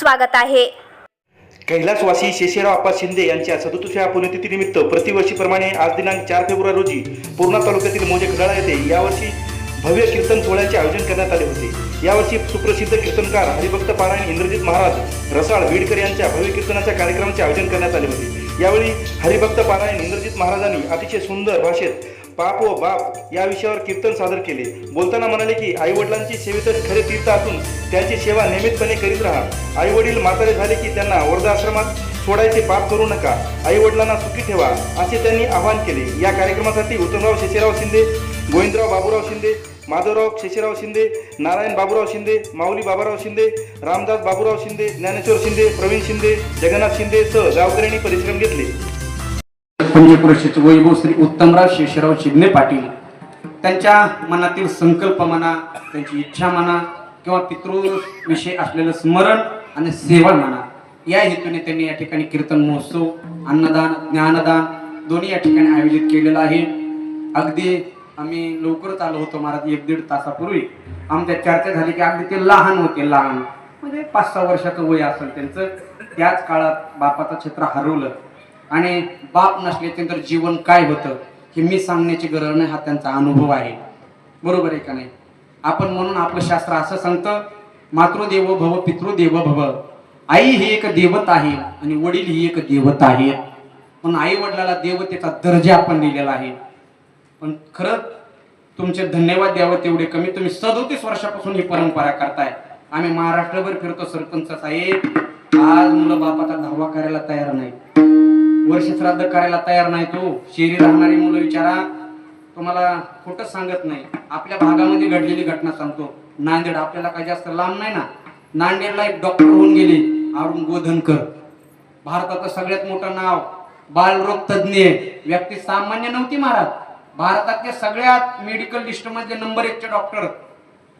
स्वागत आहे. कैलासवासी शेषेराव आप्पा शिंदे यांच्या सदुसऱ्या पुण्यतिथीनिमित्त प्रतिवर्षीप्रमाणे आज दिनांक चार फेब्रुवारी रोजी पूर्णा तालुक्यातील मोजे खडाळा येथे यावर्षी भव्य कीर्तन सोहळ्याचे आयोजन करण्यात आले होते. यावर्षी सुप्रसिद्ध कीर्तनकार हरिभक्त पारायण इंद्रजित महाराज रसाळ बीडकर यांच्या भव्य कीर्तनाच्या कार्यक्रमाचे आयोजन करण्यात आले होते. यावेळी हरिभक्त पारायण इंद्रजित महाराजांनी अतिशय सुंदर भाषेत पाप व बाप या विषयावर कीर्तन सादर केले. बोलताना म्हणाले की आई वडिलांची सेवेतच खरे तीर्थ असून त्यांची सेवा नियमितपणे करीत राहा. आई वडील म्हातारे झाले की त्यांना वर्धाश्रमात सोडायचे पाप करू नका. आई वडिलांना सुखी ठेवा असे त्यांनी आवाहन केले. या कार्यक्रमासाठी उत्तमराव शेषेराव शिंदे गोविंदराव बाबूराव शिंदे माधवराव शेषेराव शिंदे नारायण बाबूराव शिंदे माऊली बाबाराव शिंदे रामदास बाबूराव शिंदे ज्ञानेश्वर शिंदे प्रवीण शिंदे जगन्नाथ शिंदे सह गावकऱ्यांनी परिश्रम घेतले. पंचक्रोशीचे वैभव उत्तमराव शेषराव शिंदे पाटील. त्यांच्या मनातील संकल्प म्हणा त्यांची इच्छा म्हणा किंवा पितृविषयी असलेलं स्मरण आणि सेवा म्हणा या हेतूने त्यांनी या ठिकाणी कीर्तन महोत्सव अन्नदान ज्ञानदान दोन्ही या ठिकाणी आयोजित केलेलं आहे. अगदी आम्ही लवकरच आलो होतो महाराज एक दीड तासापूर्वी. आमच्या चर्चा झाली की अगदी ते लहान होते लहान. म्हणजे पाच सहा वर्षाचं वय असेल त्यांचं. त्याच काळात बापाचं क्षेत्र हरवलं. आणि बाप नसल्यानंतर जीवन काय होतं हे मी सांगण्याची गरज नाही हा त्यांचा अनुभव आहे. बरोबर आहे का नाही? आपण म्हणून आपलं शास्त्र असं सांगतं मातृदेव भव पितृदेव भव. आई ही एक देवत आहे आणि वडील ही एक देवता आहे. पण आई वडिलाला देवतेचा दर्जा आपण दिलेला आहे. पण खरंच तुमचे धन्यवाद द्यावं तेवढे कमी. तुम्ही सदोतीस वर्षापासून ही परंपरा करताय. आम्ही महाराष्ट्रभर फिरतो सरपंच साहेब. आज मुलं बापाचा धावा करायला तयार नाही वर्ष श्राद्ध करायला तयार नाही तो. शेरी राहणारी मुलं विचारा. तुम्हाला खोटं सांगत नाही. आपल्या भागामध्ये घडलेली घटना सांगतो. नांदेड आपल्याला काही जास्त लांब नाही ना. नांदेडला एक डॉक्टर होऊन गेले. अरुण गोधनकर. भारताचं सगळ्यात मोठं नाव बालरोग तज्ज्ञ व्यक्ती सामान्य नव्हती महाराज. भारतातल्या सगळ्यात मेडिकल लिस्ट मधले नंबर एकचे डॉक्टर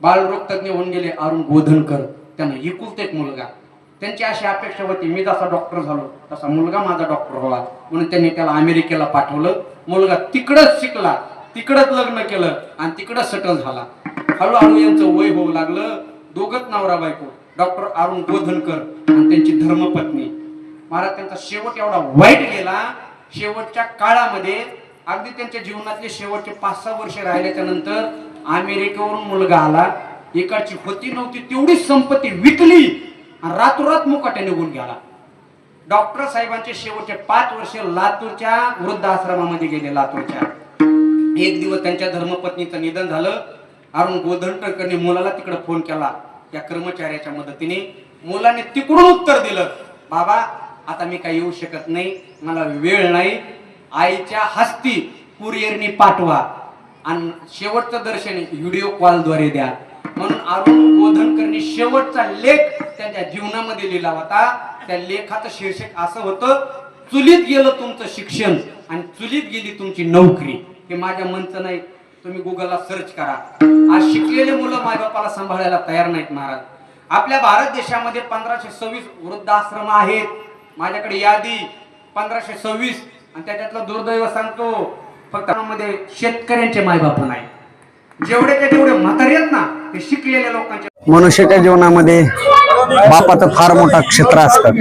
बालरोग तज्ज्ञ होऊन गेले अरुण गोधनकर. त्यांना इकुलते एक मुलगा. त्यांची अशी अपेक्षा होती मी जसा डॉक्टर झालो तसा मुलगा माझा डॉक्टर व्हावा म्हणून त्यांनी त्याला अमेरिकेला पाठवलं. मुलगा तिकडंच शिकला तिकडंच लग्न केलं आणि तिकडंच सेटल झाला. हळूहळू यांचं वय होऊ लागलं. दोघंच नवरा बायको डॉक्टर अरुण गोधनकर आणि त्यांची धर्मपत्नी. महाराज त्यांचा शेवट एवढा वाईट गेला. शेवटच्या काळामध्ये अगदी त्यांच्या जीवनातले शेवटचे पाच सहा वर्ष राहिल्याच्या नंतर अमेरिकेवरून मुलगा आला. एकाची होती नव्हती तेवढीच संपत्ती विकली. आणि रातोरात मुकाट्या निघून गेला. डॉक्टर साहेबांचे शेवटचे पाच वर्ष लातूरच्या वृद्धाश्रमामध्ये गेले लातूरच्या. एक दिवस त्यांच्या धर्मपत्नीचं निधन झालं. अरुण गोधनटकरने मुलाला तिकडे फोन केला. त्या कर्मचाऱ्याच्या मदतीने मुलाने तिकडून उत्तर दिलं. बाबा आता मी काही येऊ शकत नाही. मला वेळ नाही. आईच्या हस्ती कुरिअरनी पाठवा. आणि शेवटचं दर्शन व्हिडिओ कॉलद्वारे द्या. म्हणून अरुण गोधनकरने शेवटचा लेख त्यांच्या जीवनामध्ये लिहिला होता. त्या लेखाचं शीर्षक असं होतं चुलीत गेलं तुमचं शिक्षण आणि चुलीत गेली तुमची नोकरी. हे माझ्या मनचं नाही तुम्ही गुगलला सर्च करा. आज शिकलेले मुलं मायबापाला सांभाळायला तयार नाहीत महाराज. आपल्या भारत देशामध्ये पंधराशे सव्वीस वृद्धाश्रम आहेत. माझ्याकडे यादी पंधराशे सव्वीस. आणि त्याच्यातलं दुर्दैव सांगतो फक्त मध्ये शेतकऱ्यांचे मायबाप नाही जेवढे ते तेवढे म्हातारे आहेत ना ते शिकलेल्या लोकांच्या मनुष्याच्या जीवनामध्ये बापाचं फार मोठा क्षेत्र असतं.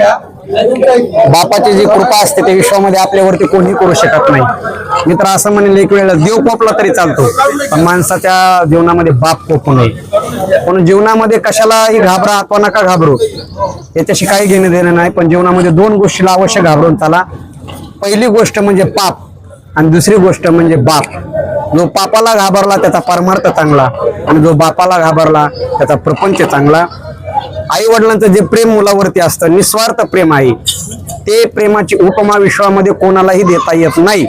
बापाची जी कृपा असते ते विश्वामध्ये आपल्यावरती कोणी करू शकत नाही. मी तर असं म्हणेल एक वेळेला देव कोपला तरी चालतो पण माणसाच्या जीवनामध्ये बाप कोपू नये पण जीवनामध्ये कशालाही घाबरा अथवा नका घाबरू. याच्याशी काही घेणं देणं नाही पण जीवनामध्ये दोन गोष्टीला अवश्य घाबरून चाला. पहिली गोष्ट म्हणजे पाप आणि दुसरी गोष्ट म्हणजे बाप. जो पापाला घाबरला त्याचा परमार्थ चांगला आणि जो बापाला घाबरला त्याचा प्रपंच चांगला. आई वडिलांचं जे प्रेम मुलावरती असतं निस्वार्थ प्रेम आहे ते प्रेमाची उपमा विश्वामध्ये कोणालाही देता येत नाही.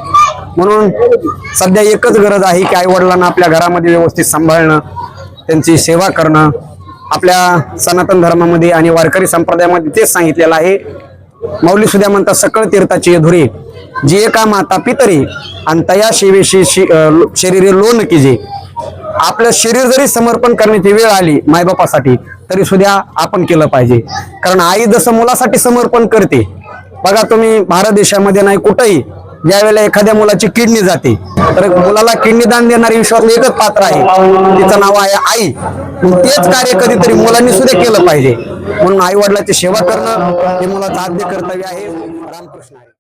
म्हणून सध्या एकच गरज आहे की आई वडिलांना आपल्या घरामध्ये व्यवस्थित सांभाळणं त्यांची सेवा करणं. आपल्या सनातन धर्मामध्ये आणि वारकरी संप्रदायामध्ये तेच सांगितलेलं आहे. मौली सुद्धा म्हणतात सकळ तीर्थाची धुरे जे एका माता पितरी आणि तया शिवेशी लो- शरीरे लोन की आपलं शरीर जरी समर्पण करण्याची वेळ आली मायबापासाठी तरी सुद्धा आपण केलं पाहिजे. कारण आई जसं मुलासाठी समर्पण करते बघा तुम्ही भारत देशामध्ये नाही कुठंही ज्यावेळेला एखाद्या मुलाची किडनी जाते तर मुलाला किडनी दान देणारी विश्वातलं एकच पात्र आहे. तिचं नाव आहे आई. तेच कार्य कधीतरी मुलांनी सुद्धा केलं पाहिजे. म्हणून आई वडिलांची सेवा करणं हे मुलाचं आद्य कर्तव्य आहे. रामकृष्ण. आहे